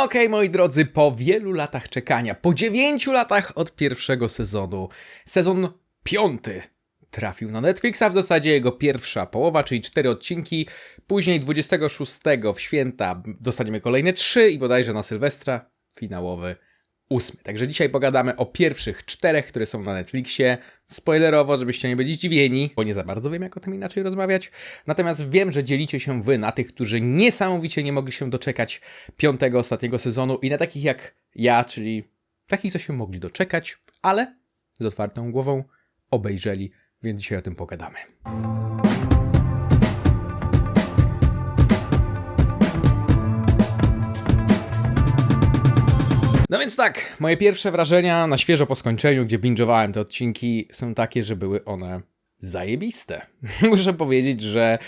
Okej, moi drodzy, po wielu latach czekania, po dziewięciu latach od pierwszego sezonu, sezon piąty trafił na Netflixa, w zasadzie jego pierwsza połowa, czyli cztery odcinki. Później 26 w święta dostaniemy kolejne trzy i bodajże na Sylwestra finałowy ósmy. Także dzisiaj pogadamy o pierwszych czterech, które są na Netflixie. Spoilerowo, żebyście nie byli zdziwieni, bo nie za bardzo wiem, jak o tym inaczej rozmawiać. Natomiast wiem, że dzielicie się wy na tych, którzy niesamowicie nie mogli się doczekać piątego, ostatniego sezonu i na takich jak ja, czyli takich, co się mogli doczekać, ale z otwartą głową obejrzeli, więc dzisiaj o tym pogadamy. No więc tak, moje pierwsze wrażenia na świeżo po skończeniu, gdzie binge'owałem te odcinki, są takie, że były one zajebiste. Muszę powiedzieć, że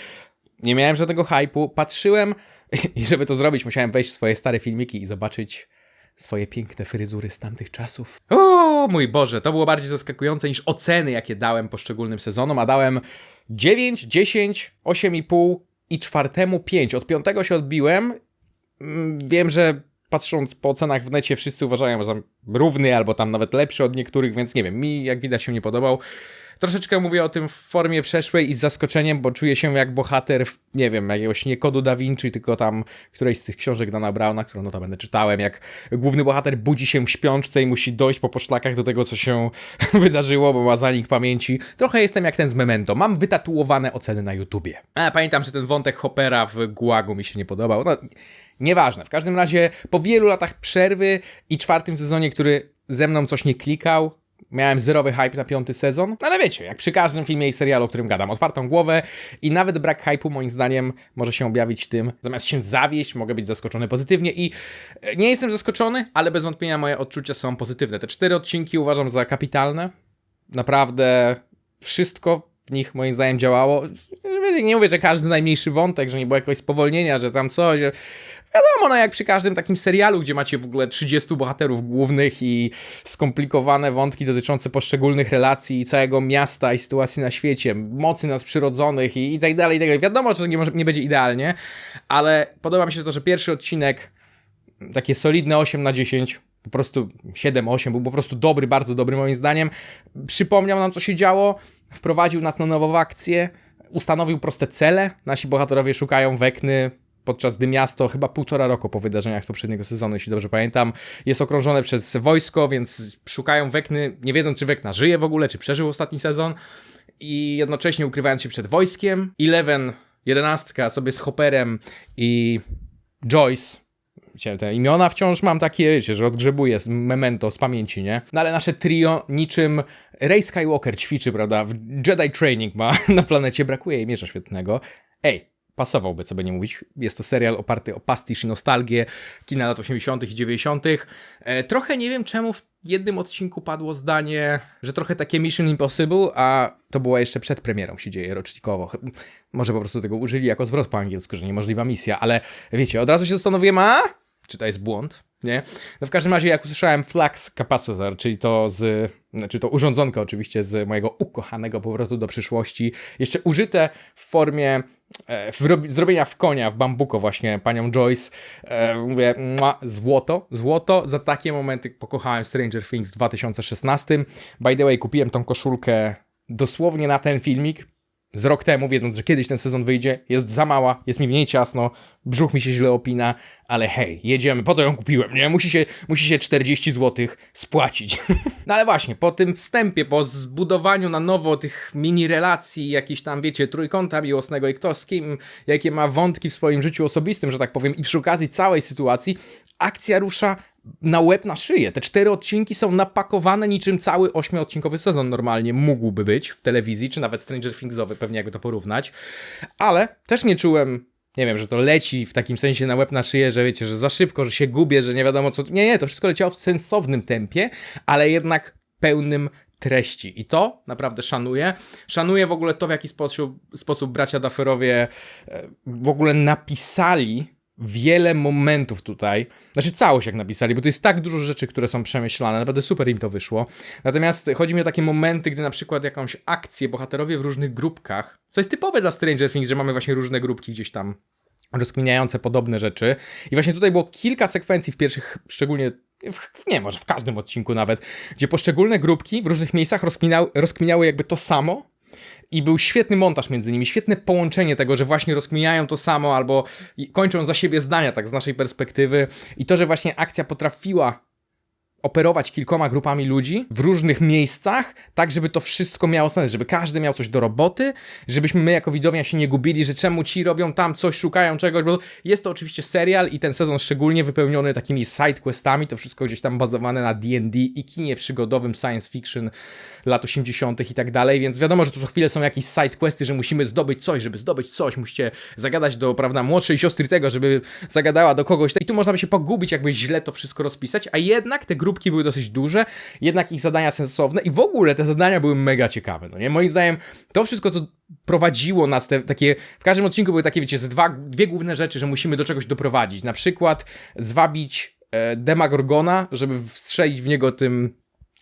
nie miałem żadnego hypu. Patrzyłem i żeby to zrobić, musiałem wejść w swoje stare filmiki i zobaczyć swoje piękne fryzury z tamtych czasów. O mój Boże, to było bardziej zaskakujące niż oceny, jakie dałem poszczególnym sezonom, a dałem 9, 10, 8,5 i czwartemu 5. Od piątego się odbiłem. Mm, Wiem, że patrząc po ocenach w necie, wszyscy uważają za równy albo tam nawet lepszy od niektórych, więc nie wiem, mi jak widać się nie podobał. Troszeczkę mówię o tym w formie przeszłej i z zaskoczeniem, bo czuję się jak bohater, w, nie wiem, jakiegoś nie kodu Da Vinci, tylko tam którejś z tych książek Dana Browna, którą notabene czytałem, jak główny bohater budzi się w śpiączce i musi dojść po poszlakach do tego, co się wydarzyło, bo ma zanik pamięci. Trochę jestem jak ten z Memento. Mam wytatuowane oceny na YouTubie. A pamiętam, że ten wątek Hoppera w Gułagu mi się nie podobał. No, Nieważne. W każdym razie po wielu latach przerwy i czwartym sezonie, który ze mną coś nie klikał, miałem zerowy hype na piąty sezon. No ale wiecie, jak przy każdym filmie i serialu, o którym gadam, otwartą głowę i nawet brak hypu moim zdaniem może się objawić tym, zamiast się zawieść, mogę być zaskoczony pozytywnie i e, nie jestem zaskoczony, ale bez wątpienia moje odczucia są pozytywne. Te cztery odcinki uważam za kapitalne. Naprawdę wszystko w nich moim zdaniem działało. Nie mówię, że każdy najmniejszy wątek, że nie było jakiegoś spowolnienia, że tam coś. że- Wiadomo, no jak przy każdym takim serialu, gdzie macie w ogóle 30 bohaterów głównych i skomplikowane wątki dotyczące poszczególnych relacji i całego miasta i sytuacji na świecie, mocy nadprzyrodzonych i, i tak dalej, i tak dalej. Wiadomo, że to nie, może, nie będzie idealnie, ale podoba mi się to, że pierwszy odcinek, takie solidne 8 na 10, po prostu 7-8, był po prostu dobry, bardzo dobry moim zdaniem. Przypomniał nam, co się działo, wprowadził nas na nową akcję, ustanowił proste cele. Nasi bohaterowie szukają Wekny, podczas gdy miasto chyba półtora roku po wydarzeniach z poprzedniego sezonu, jeśli dobrze pamiętam, jest okrążone przez wojsko, więc szukają Wekny, nie wiedząc, czy Wekna żyje w ogóle, czy przeżył ostatni sezon i jednocześnie ukrywając się przed wojskiem. Eleven, jedenastka sobie z Hopperem i Joyce te imiona wciąż mam takie, wiecie, że odgrzebuję z memento, z pamięci, nie? No ale nasze trio niczym Rey Skywalker ćwiczy, prawda? W Jedi Training ma na planecie, brakuje jej świetnego. Ej, pasowałby, co by nie mówić. Jest to serial oparty o pastisz i nostalgię kina lat 80. i 90. E, trochę nie wiem, czemu w jednym odcinku padło zdanie, że trochę takie Mission Impossible, a to było jeszcze przed premierą się dzieje rocznikowo. Może po prostu tego użyli jako zwrot po angielsku, że niemożliwa misja, ale wiecie, od razu się zastanowiłem, a czy to jest błąd, nie? No w każdym razie jak usłyszałem Flux Capacitor, czyli to z, znaczy to urządzonko oczywiście z mojego ukochanego powrotu do przyszłości, jeszcze użyte w formie e, wrobi- zrobienia w konia, w bambuko właśnie panią Joyce, e, mówię, mua, złoto, złoto, za takie momenty pokochałem Stranger Things w 2016. By the way, kupiłem tą koszulkę dosłownie na ten filmik, z rok temu, wiedząc, że kiedyś ten sezon wyjdzie, jest za mała, jest mi w niej ciasno, brzuch mi się źle opina, ale hej, jedziemy, po to ją kupiłem, nie? Musi się, musi się 40 zł spłacić. no ale właśnie, po tym wstępie, po zbudowaniu na nowo tych mini relacji, jakiejś tam, wiecie, trójkąta miłosnego i kto z kim, jakie ma wątki w swoim życiu osobistym, że tak powiem, i przy okazji całej sytuacji, akcja rusza na łeb na szyję. Te cztery odcinki są napakowane niczym cały ośmiodcinkowy sezon normalnie mógłby być w telewizji, czy nawet Stranger Thingsowy, pewnie jakby to porównać. Ale też nie czułem, nie wiem, że to leci w takim sensie na łeb na szyję, że wiecie, że za szybko, że się gubię, że nie wiadomo co. Nie, nie, to wszystko leciało w sensownym tempie, ale jednak pełnym treści. I to naprawdę szanuję. Szanuję w ogóle to, w jaki sposób, sposób bracia Dufferowie e, w ogóle napisali wiele momentów tutaj. Znaczy całość jak napisali, bo to jest tak dużo rzeczy, które są przemyślane. Naprawdę super im to wyszło. Natomiast chodzi mi o takie momenty, gdy na przykład jakąś akcję bohaterowie w różnych grupkach, co jest typowe dla Stranger Things, że mamy właśnie różne grupki gdzieś tam rozkminiające podobne rzeczy. I właśnie tutaj było kilka sekwencji w pierwszych, szczególnie w, nie, może w każdym odcinku nawet, gdzie poszczególne grupki w różnych miejscach rozkminiały, rozkminiały jakby to samo, i był świetny montaż między nimi, świetne połączenie tego, że właśnie rozkminiają to samo albo kończą za siebie zdania, tak z naszej perspektywy. I to, że właśnie akcja potrafiła operować kilkoma grupami ludzi w różnych miejscach, tak żeby to wszystko miało sens, żeby każdy miał coś do roboty, żebyśmy my jako widownia się nie gubili, że czemu ci robią tam coś, szukają czegoś, bo jest to oczywiście serial i ten sezon szczególnie wypełniony takimi sidequestami, to wszystko gdzieś tam bazowane na D&D i kinie przygodowym, science fiction lat 80. i tak dalej, więc wiadomo, że tu co chwilę są jakieś sidequesty, że musimy zdobyć coś, żeby zdobyć coś, musicie zagadać do, prawda, młodszej siostry tego, żeby zagadała do kogoś i tu można by się pogubić, jakby źle to wszystko rozpisać, a jednak te grupy grupki były dosyć duże, jednak ich zadania sensowne i w ogóle te zadania były mega ciekawe, no nie? Moim zdaniem to wszystko, co prowadziło nas, te, takie, w każdym odcinku były takie, wiecie, dwa, dwie główne rzeczy, że musimy do czegoś doprowadzić, na przykład zwabić e, Demagorgona, żeby wstrzelić w niego tym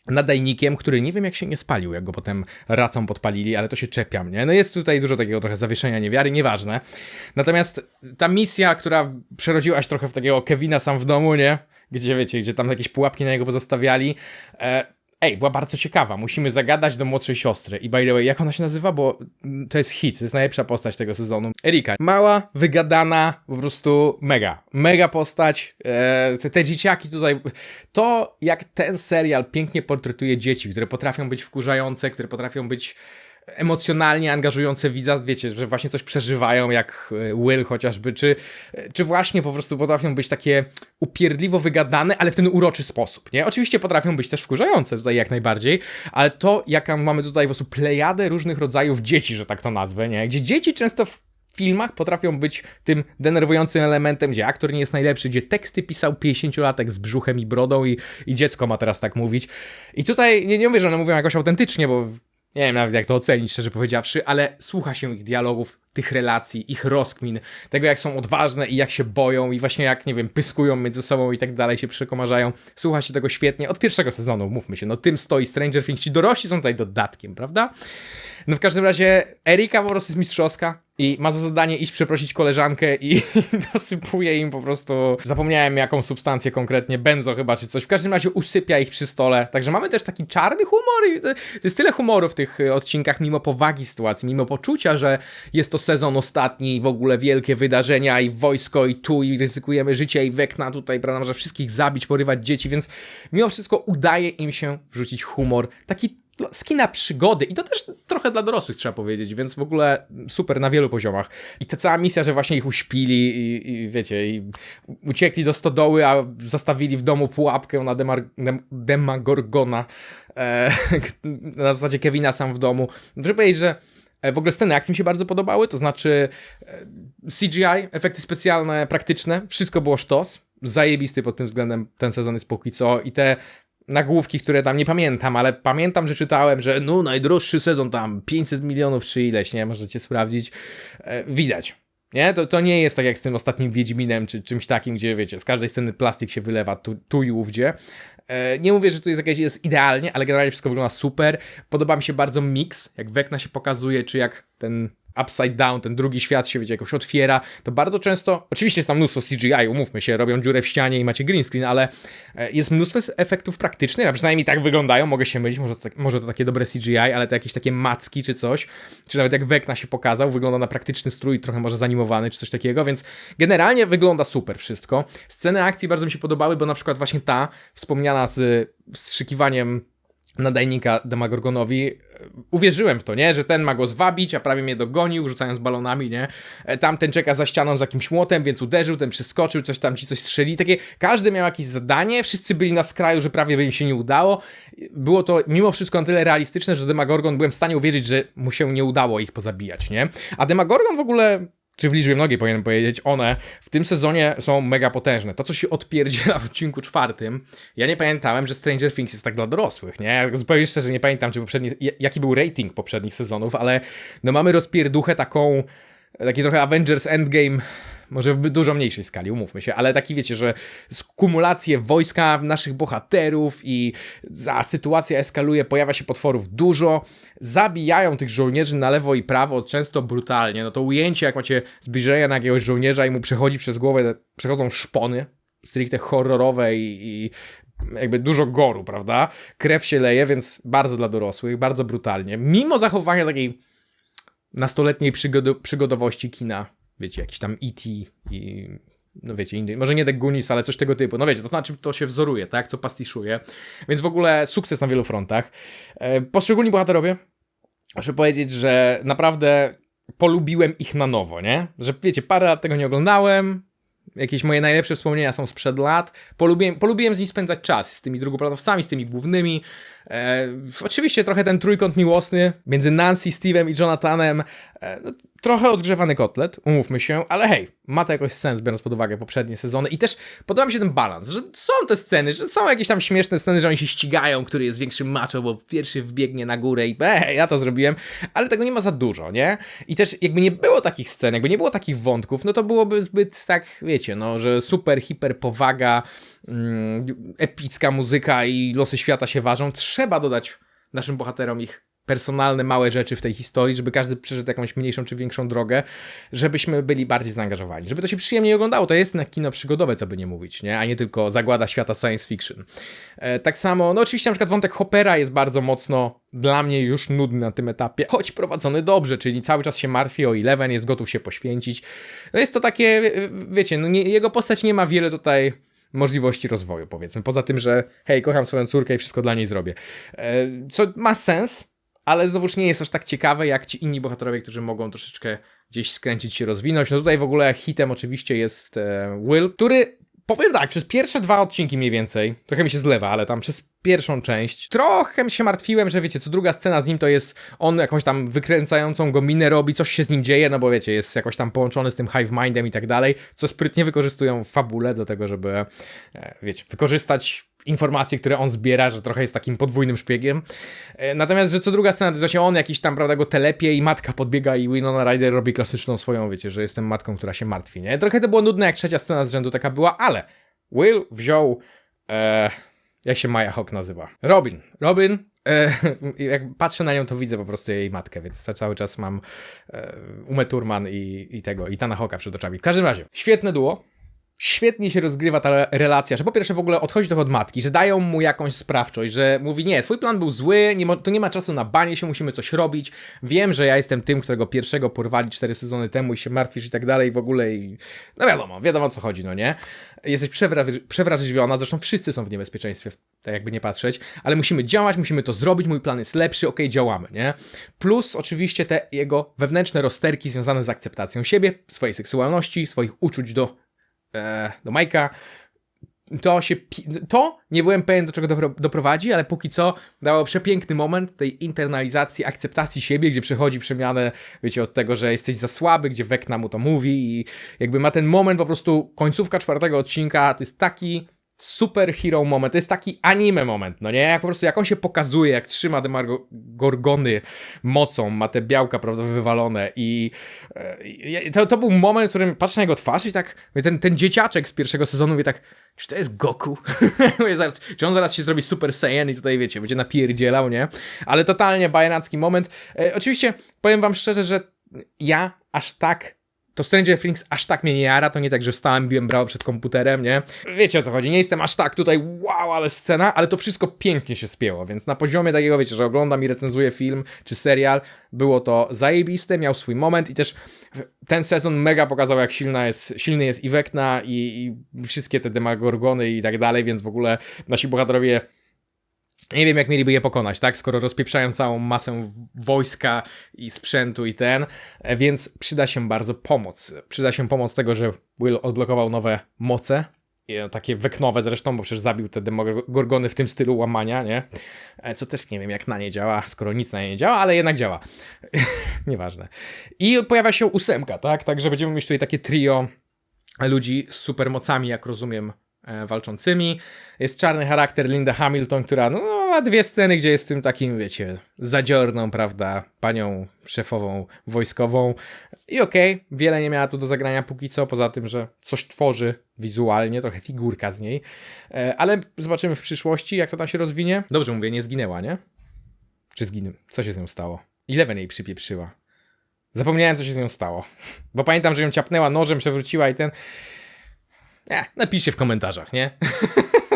nadajnikiem, który nie wiem jak się nie spalił, jak go potem racą podpalili, ale to się czepiam, nie? No jest tutaj dużo takiego trochę zawieszenia niewiary, nieważne. Natomiast ta misja, która przerodziła się trochę w takiego Kevina sam w domu, nie? Gdzie wiecie, gdzie tam jakieś pułapki na niego pozostawiali. E, ej, była bardzo ciekawa. Musimy zagadać do młodszej siostry. I by the way, jak ona się nazywa? Bo to jest hit, to jest najlepsza postać tego sezonu. Erika. Mała, wygadana, po prostu mega. Mega postać. E, te, te dzieciaki tutaj. To, jak ten serial pięknie portretuje dzieci, które potrafią być wkurzające, które potrafią być emocjonalnie angażujące widza, wiecie, że właśnie coś przeżywają, jak e, Will chociażby, czy, czy właśnie po prostu potrafią być takie upierdliwo wygadane, ale w ten uroczy sposób, nie? Oczywiście potrafią być też wkurzające tutaj jak najbardziej, ale to, jaka mamy tutaj po prostu plejadę różnych rodzajów dzieci, że tak to nazwę, nie? Gdzie dzieci często w filmach potrafią być tym denerwującym elementem, gdzie aktor nie jest najlepszy, gdzie teksty pisał 50-latek z brzuchem i brodą i, i dziecko ma teraz tak mówić. I tutaj nie, nie mówię, że one mówią jakoś autentycznie, bo nie wiem nawet jak to ocenić, szczerze powiedziawszy, ale słucha się ich dialogów, tych relacji, ich rozkmin, tego jak są odważne i jak się boją i właśnie jak, nie wiem, pyskują między sobą i tak dalej, się przekomarzają. Słucha się tego świetnie. Od pierwszego sezonu, mówmy się, no tym stoi Stranger Things. Ci dorośli są tutaj dodatkiem, prawda? No w każdym razie Erika po prostu jest mistrzowska i ma za zadanie iść przeprosić koleżankę i dosypuje im po prostu, zapomniałem jaką substancję konkretnie, benzo chyba czy coś, w każdym razie usypia ich przy stole, także mamy też taki czarny humor i to jest tyle humoru w tych odcinkach, mimo powagi sytuacji, mimo poczucia, że jest to sezon ostatni i w ogóle wielkie wydarzenia i wojsko i tu i ryzykujemy życie i wekna tutaj, prawda, może wszystkich zabić, porywać dzieci, więc mimo wszystko udaje im się wrzucić humor, taki skina przygody i to też trochę dla dorosłych trzeba powiedzieć, więc w ogóle super na wielu poziomach. I ta cała misja, że właśnie ich uśpili i, i wiecie, i uciekli do stodoły, a zastawili w domu pułapkę na Demar Demagorgona e, na zasadzie Kevina sam w domu. Muszę powiedzieć, że e, w ogóle sceny akcji mi się bardzo podobały, to znaczy e, CGI, efekty specjalne, praktyczne, wszystko było sztos. Zajebisty pod tym względem ten sezon jest póki co i te nagłówki, które tam nie pamiętam, ale pamiętam, że czytałem, że no najdroższy sezon tam 500 milionów czy ileś, nie? Możecie sprawdzić. E, widać. Nie? To, to nie jest tak jak z tym ostatnim Wiedźminem, czy czymś takim, gdzie wiecie, z każdej sceny plastik się wylewa tu, tu i ówdzie. E, nie mówię, że tu jest jakieś jest idealnie, ale generalnie wszystko wygląda super. Podoba mi się bardzo mix, jak Wekna się pokazuje, czy jak ten upside down, ten drugi świat się, wiecie, jakoś otwiera, to bardzo często, oczywiście jest tam mnóstwo CGI, umówmy się, robią dziurę w ścianie i macie green screen, ale e, jest mnóstwo efektów praktycznych, a przynajmniej tak wyglądają, mogę się mylić, może to, tak, może to takie dobre CGI, ale to jakieś takie macki czy coś, czy nawet jak Wekna się pokazał, wygląda na praktyczny strój, trochę może zanimowany czy coś takiego, więc generalnie wygląda super wszystko. Sceny akcji bardzo mi się podobały, bo na przykład właśnie ta, wspomniana z wstrzykiwaniem nadajnika Demagorgonowi, uwierzyłem w to, nie? Że ten ma go zwabić, a prawie mnie dogonił, rzucając balonami, nie? E, tamten czeka za ścianą z jakimś młotem, więc uderzył, ten przeskoczył, coś tam ci coś strzeli. Takie, każdy miał jakieś zadanie, wszyscy byli na skraju, że prawie by im się nie udało. Było to mimo wszystko na tyle realistyczne, że Demagorgon byłem w stanie uwierzyć, że mu się nie udało ich pozabijać, nie? A Demagorgon w ogóle czy w liczbie mnogiej powinienem powiedzieć, one w tym sezonie są mega potężne. To, co się odpierdziela w odcinku czwartym, ja nie pamiętałem, że Stranger Things jest tak dla dorosłych, nie? Zupełnie szczerze nie pamiętam, czy poprzedni, jaki był rating poprzednich sezonów, ale no mamy rozpierduchę taką taki trochę Avengers Endgame, może w dużo mniejszej skali, umówmy się, ale taki wiecie, że skumulacje wojska naszych bohaterów i za sytuacja eskaluje, pojawia się potworów dużo, zabijają tych żołnierzy na lewo i prawo, często brutalnie. No to ujęcie, jak macie zbliżenia na jakiegoś żołnierza i mu przechodzi przez głowę, przechodzą szpony, stricte horrorowe i, i jakby dużo goru, prawda? Krew się leje, więc bardzo dla dorosłych, bardzo brutalnie. Mimo zachowania takiej nastoletniej przygodowości kina, wiecie, jakiś tam E.T. i no wiecie, inny, może nie The Goonies, ale coś tego typu. No wiecie, to na czym to się wzoruje, tak? Co pastiszuje. Więc w ogóle sukces na wielu frontach. E, poszczególni bohaterowie, muszę powiedzieć, że naprawdę polubiłem ich na nowo, nie? Że wiecie, parę lat tego nie oglądałem, jakieś moje najlepsze wspomnienia są sprzed lat. Polubiłem, polubiłem z nimi spędzać czas, z tymi drugoplanowcami, z tymi głównymi. E, oczywiście trochę ten trójkąt miłosny między Nancy, Steve'em i Jonathanem. E, no, trochę odgrzewany kotlet, umówmy się, ale hej, ma to jakoś sens, biorąc pod uwagę poprzednie sezony. I też podoba mi się ten balans, że są te sceny, że są jakieś tam śmieszne sceny, że oni się ścigają, który jest większym macho, bo pierwszy wbiegnie na górę i hej, ja to zrobiłem, ale tego nie ma za dużo, nie? I też jakby nie było takich scen, jakby nie było takich wątków, no to byłoby zbyt tak, wiecie, no, że super, hiper powaga, mm, epicka muzyka i losy świata się ważą, trzeba dodać naszym bohaterom ich personalne, małe rzeczy w tej historii, żeby każdy przeszedł jakąś mniejszą czy większą drogę, żebyśmy byli bardziej zaangażowani, żeby to się przyjemnie oglądało. To jest na kino przygodowe, co by nie mówić, nie? a nie tylko zagłada świata science fiction. E, tak samo, no oczywiście na przykład wątek Hoppera jest bardzo mocno dla mnie już nudny na tym etapie, choć prowadzony dobrze, czyli cały czas się martwi o Eleven, jest gotów się poświęcić. No jest to takie, wiecie, no nie, jego postać nie ma wiele tutaj możliwości rozwoju, powiedzmy. Poza tym, że hej, kocham swoją córkę i wszystko dla niej zrobię. E, co ma sens, ale znowuż nie jest aż tak ciekawe jak ci inni bohaterowie, którzy mogą troszeczkę gdzieś skręcić się, rozwinąć. No tutaj w ogóle hitem oczywiście jest e, Will, który powiem tak, przez pierwsze dwa odcinki mniej więcej, trochę mi się zlewa, ale tam przez pierwszą część, trochę się martwiłem, że wiecie, co druga scena z nim to jest on jakąś tam wykręcającą go minę robi, coś się z nim dzieje, no bo wiecie, jest jakoś tam połączony z tym hive mindem i tak dalej, co sprytnie wykorzystują fabule do tego, żeby, e, wiecie, wykorzystać informacje, które on zbiera, że trochę jest takim podwójnym szpiegiem. E, natomiast, że co druga scena to jest właśnie on jakiś tam, prawda, go telepie i matka podbiega i Winona Ryder robi klasyczną swoją, wiecie, że jestem matką, która się martwi, nie? Trochę to było nudne, jak trzecia scena z rzędu taka była, ale Will wziął, e, jak się Maya Hawk nazywa? Robin. Robin, e, jak patrzę na nią, to widzę po prostu jej matkę, więc cały czas mam e, Umę Turman i, i tego, i Tana Hawka przed oczami. W każdym razie, świetne duo, świetnie się rozgrywa ta relacja, że po pierwsze w ogóle odchodzi trochę od matki, że dają mu jakąś sprawczość, że mówi nie, twój plan był zły, nie to nie ma czasu na banie się, musimy coś robić, wiem, że ja jestem tym, którego pierwszego porwali cztery sezony temu i się martwisz i tak dalej w ogóle i no wiadomo, wiadomo o co chodzi, no nie? Jesteś przewra przewrażliwiona, zresztą wszyscy są w niebezpieczeństwie, tak jakby nie patrzeć, ale musimy działać, musimy to zrobić, mój plan jest lepszy, okej, okay, działamy, nie? Plus oczywiście te jego wewnętrzne rozterki związane z akceptacją siebie, swojej seksualności, swoich uczuć do e, do Majka. To się. To nie byłem pewien, do czego doprowadzi, ale póki co dało przepiękny moment tej internalizacji, akceptacji siebie, gdzie przechodzi przemianę, wiecie, od tego, że jesteś za słaby, gdzie Wekna mu to mówi i jakby ma ten moment po prostu, końcówka czwartego odcinka, to jest taki superhero moment, to jest taki anime moment, no nie? Jak po prostu jak on się pokazuje, jak trzyma te gorgony mocą, ma te białka, prawda, wywalone i e, to, to był moment, w którym patrzę na jego twarz i tak, ten, ten dzieciaczek z pierwszego sezonu mówi tak, czy to jest Goku? zaraz, czy on zaraz się zrobi Super Saiyan i tutaj wiecie, będzie napierdzielał, nie? Ale totalnie bajenacki moment. E, oczywiście, powiem wam szczerze, że ja aż tak to Stranger Things aż tak mnie nie jara, to nie tak, że wstałem, biłem brawo przed komputerem, nie? Wiecie o co chodzi, nie jestem aż tak tutaj wow, ale scena, ale to wszystko pięknie się spięło, więc na poziomie takiego, wiecie, że oglądam i recenzuję film czy serial, było to zajebiste, miał swój moment i też ten sezon mega pokazał, jak silna jest, silny jest Iwekna i, i wszystkie te demagorgony i tak dalej, więc w ogóle nasi bohaterowie nie wiem, jak mieliby je pokonać, tak? Skoro rozpieprzają całą masę wojska i sprzętu i ten, e, więc przyda się bardzo pomoc. Przyda się pomoc tego, że Will odblokował nowe moce, e, takie weknowe zresztą, bo przecież zabił te demogorgony w tym stylu łamania, nie? E, co też nie wiem, jak na nie działa, skoro nic na nie działa, ale jednak działa. Nieważne. I pojawia się ósemka, tak? Także będziemy mieć tutaj takie trio ludzi z supermocami, jak rozumiem, walczącymi. Jest czarny charakter Linda Hamilton, która no, ma dwie sceny, gdzie jest tym takim, wiecie, zadziorną, prawda, panią szefową wojskową. I okej, wiele nie miała tu do zagrania póki co, poza tym, że coś tworzy wizualnie, trochę figurka z niej. E, ale zobaczymy w przyszłości, jak to tam się rozwinie. Dobrze mówię, nie zginęła, nie? Czy zginęła? Co się z nią stało? Eleven jej przypieprzyła. Zapomniałem, co się z nią stało. Bo pamiętam, że ją ciapnęła nożem, przewróciła i ten... Nie, napiszcie w komentarzach, nie?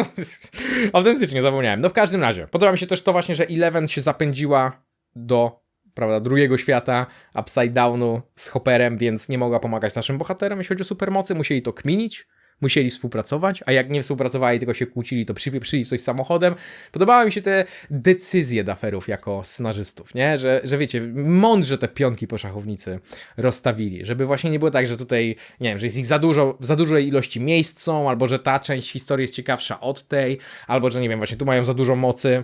Autentycznie zapomniałem. No w każdym razie, podoba mi się też to właśnie, że Eleven się zapędziła do, prawda, drugiego świata, Upside Downu z Hopperem, więc nie mogła pomagać naszym bohaterom, jeśli chodzi o supermocy, musieli to kminić, musieli współpracować, a jak nie współpracowali, tylko się kłócili, to przypieprzyli coś samochodem. Podobały mi się te decyzje daferów jako scenarzystów, nie? Że, że wiecie, mądrze te pionki po szachownicy rozstawili, żeby właśnie nie było tak, że tutaj, nie wiem, że jest ich za dużo, w za dużej ilości miejsc są, albo że ta część historii jest ciekawsza od tej, albo że nie wiem, właśnie tu mają za dużo mocy.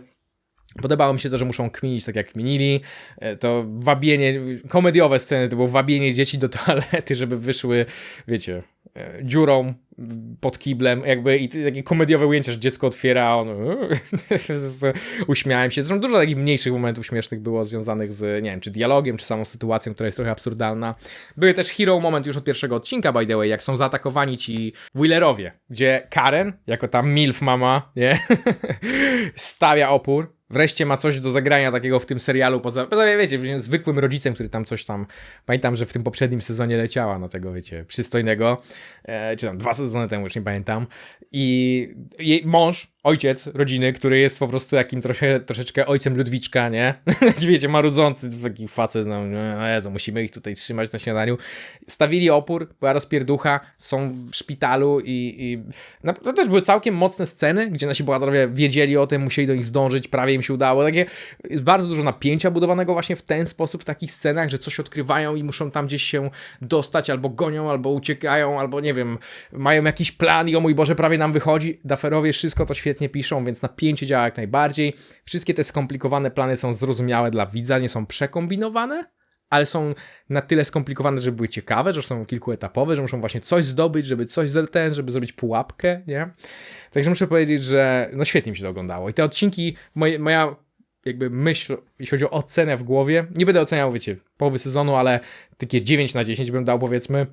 Podobało mi się to, że muszą kminić tak jak kminili. E, To wabienie, komediowe sceny to było wabienie dzieci do toalety, żeby wyszły, wiecie, e, dziurą pod kiblem, jakby i takie komediowe ujęcie, że dziecko otwiera, on uśmiałem się. Zresztą dużo takich mniejszych momentów śmiesznych było związanych z, nie wiem, czy dialogiem, czy samą sytuacją, która jest trochę absurdalna. Były też hero moment już od pierwszego odcinka, by the way, jak są zaatakowani ci Wheelerowie, gdzie Karen, jako ta MILF mama, nie, stawia opór. Wreszcie ma coś do zagrania takiego w tym serialu, poza, poza wiecie, zwykłym rodzicem, który tam coś tam, pamiętam, że w tym poprzednim sezonie leciała na tego, wiecie, przystojnego, e, czy tam dwa sezony temu, już nie pamiętam. I jej mąż, ojciec rodziny, który jest po prostu takim trochę, troszeczkę ojcem Ludwiczka, nie? wiecie, marudzący taki facet, no, no Jezu, musimy ich tutaj trzymać na śniadaniu. Stawili opór, była rozpierducha, są w szpitalu i, i no, to też były całkiem mocne sceny, gdzie nasi bohaterowie wiedzieli o tym, musieli do nich zdążyć, prawie im się udało. Takie, jest bardzo dużo napięcia budowanego właśnie w ten sposób, w takich scenach, że coś odkrywają i muszą tam gdzieś się dostać, albo gonią, albo uciekają, albo nie wiem, mają jakiś plan i o mój Boże, prawie nam wychodzi. Daferowie wszystko to świetnie piszą, więc napięcie działa jak najbardziej. Wszystkie te skomplikowane plany są zrozumiałe dla widza, nie są przekombinowane, ale są na tyle skomplikowane, żeby były ciekawe, że są kilkuetapowe, że muszą właśnie coś zdobyć, żeby coś ten, żeby zrobić pułapkę, nie? Także muszę powiedzieć, że no świetnie mi się to oglądało. I te odcinki, moje, moja jakby myśl, jeśli chodzi o ocenę w głowie, nie będę oceniał, wiecie, połowy sezonu, ale takie 9 na 10 bym dał powiedzmy.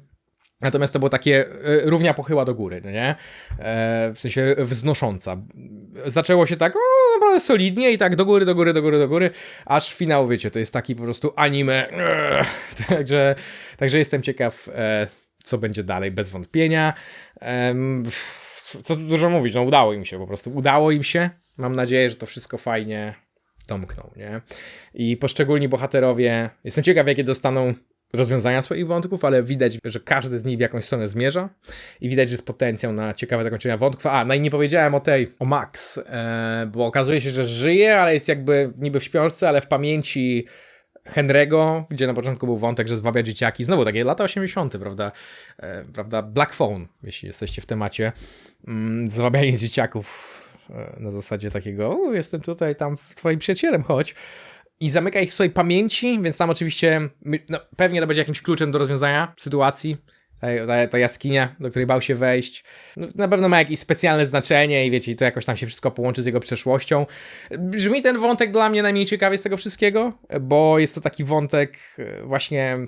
Natomiast to było takie e, równia pochyła do góry, no nie? E, w sensie wznosząca. Zaczęło się tak o, naprawdę solidnie i tak do góry, do góry, do góry, do góry, aż finał, wiecie, to jest taki po prostu anime. Także, także jestem ciekaw, e, co będzie dalej, bez wątpienia. Co tu dużo mówić, no udało im się po prostu, udało im się. Mam nadzieję, że to wszystko fajnie domknął, nie? I poszczególni bohaterowie, jestem ciekaw, jakie dostaną rozwiązania swoich wątków, ale widać, że każdy z nich w jakąś stronę zmierza i widać, że jest potencjał na ciekawe zakończenia wątków. A, no i nie powiedziałem o tej, o Max, e, bo okazuje się, że żyje, ale jest jakby niby w śpiączce, ale w pamięci Henry'ego, gdzie na początku był wątek, że zwabia dzieciaki. Znowu takie lata 80., prawda? E, prawda? Black Phone, jeśli jesteście w temacie. Mm, zwabianie dzieciaków e, na zasadzie takiego, jestem tutaj, tam twoim przyjacielem, chodź. I zamyka ich w swojej pamięci, więc tam oczywiście no, pewnie to będzie jakimś kluczem do rozwiązania sytuacji. Ta, ta, ta jaskinia, do której bał się wejść, no, na pewno ma jakieś specjalne znaczenie i wiecie, to jakoś tam się wszystko połączy z jego przeszłością. Brzmi ten wątek dla mnie najmniej ciekawie z tego wszystkiego, bo jest to taki wątek e, właśnie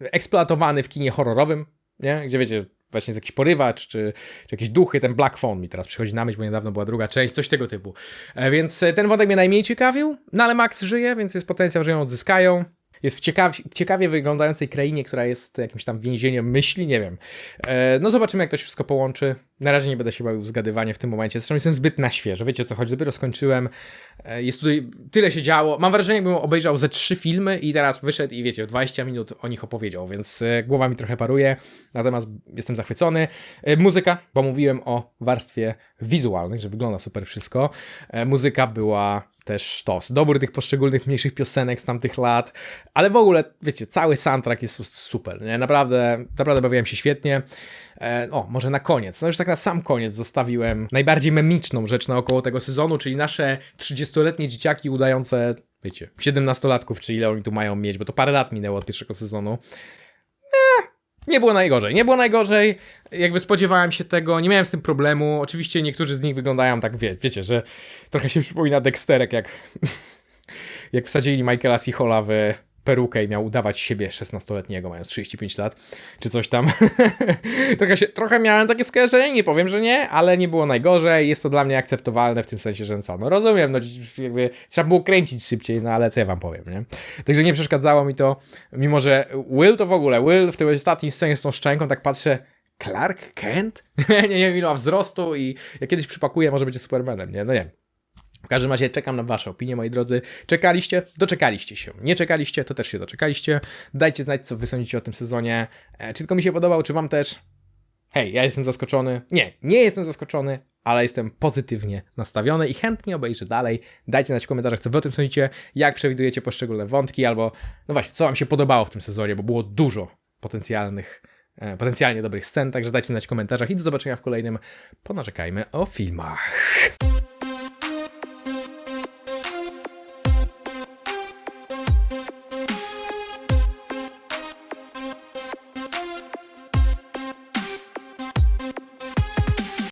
eksploatowany w kinie horrorowym, nie? gdzie wiecie, właśnie jest jakiś porywacz, czy, czy jakieś duchy, ten Black Phone mi teraz przychodzi na myśl, bo niedawno była druga część, coś tego typu. E, Więc e, ten wątek mnie najmniej ciekawił, no ale Max żyje, więc jest potencjał, że ją odzyskają. Jest w ciekaw, ciekawie wyglądającej krainie, która jest jakimś tam więzieniem myśli, nie wiem. E, No zobaczymy, jak to się wszystko połączy. Na razie nie będę się bawił w zgadywanie w tym momencie. Zresztą jestem zbyt na świeżo. Wiecie co chodzi? Dopiero skończyłem. E, Jest tutaj tyle się działo. Mam wrażenie, jakbym obejrzał ze trzy filmy i teraz wyszedł i wiecie, w 20 minut o nich opowiedział, więc e, głowa mi trochę paruje. Natomiast jestem zachwycony. E, Muzyka, bo mówiłem o warstwie wizualnej, że wygląda super wszystko. E, Muzyka była też sztos. Dobór tych poszczególnych mniejszych piosenek z tamtych lat, ale w ogóle, wiecie, cały soundtrack jest super, nie? Naprawdę, naprawdę bawiłem się świetnie. E, o, może na koniec, no już tak na sam koniec zostawiłem najbardziej memiczną rzecz naokoło tego sezonu, czyli nasze 30-letnie dzieciaki udające, wiecie, 17-latków, czy ile oni tu mają mieć, bo to parę lat minęło od pierwszego sezonu. Nie było najgorzej, nie było najgorzej, jakby spodziewałem się tego, nie miałem z tym problemu, oczywiście niektórzy z nich wyglądają tak, wie, wiecie, że trochę się przypomina Dexterek, jak, jak wsadzili Michaela Sichola w perukę i miał udawać siebie 16-letniego, mając 35 lat, czy coś tam. trochę, się, trochę miałem takie skojarzenie, nie powiem, że nie, ale nie było najgorzej, jest to dla mnie akceptowalne w tym sensie, że co, no rozumiem, no jakby trzeba było kręcić szybciej, no ale co ja wam powiem, nie? Także nie przeszkadzało mi to, mimo że Will to w ogóle, Will w tej ostatniej scenie z tą szczęką, tak patrzę, Clark Kent? nie, nie wiem, ile ma wzrostu i jak kiedyś przypakuję, może będzie Supermanem, nie? No nie. W każdym razie czekam na Wasze opinie, moi drodzy. Czekaliście? Doczekaliście się. Nie czekaliście? To też się doczekaliście. Dajcie znać, co Wy sądzicie o tym sezonie. E, czy tylko mi się podobał, czy Wam też? Hej, ja jestem zaskoczony. Nie, nie jestem zaskoczony, ale jestem pozytywnie nastawiony i chętnie obejrzę dalej. Dajcie znać w komentarzach, co Wy o tym sądzicie, jak przewidujecie poszczególne wątki, albo no właśnie, co Wam się podobało w tym sezonie, bo było dużo potencjalnych, e, potencjalnie dobrych scen, także dajcie znać w komentarzach i do zobaczenia w kolejnym Ponarzekajmy o filmach.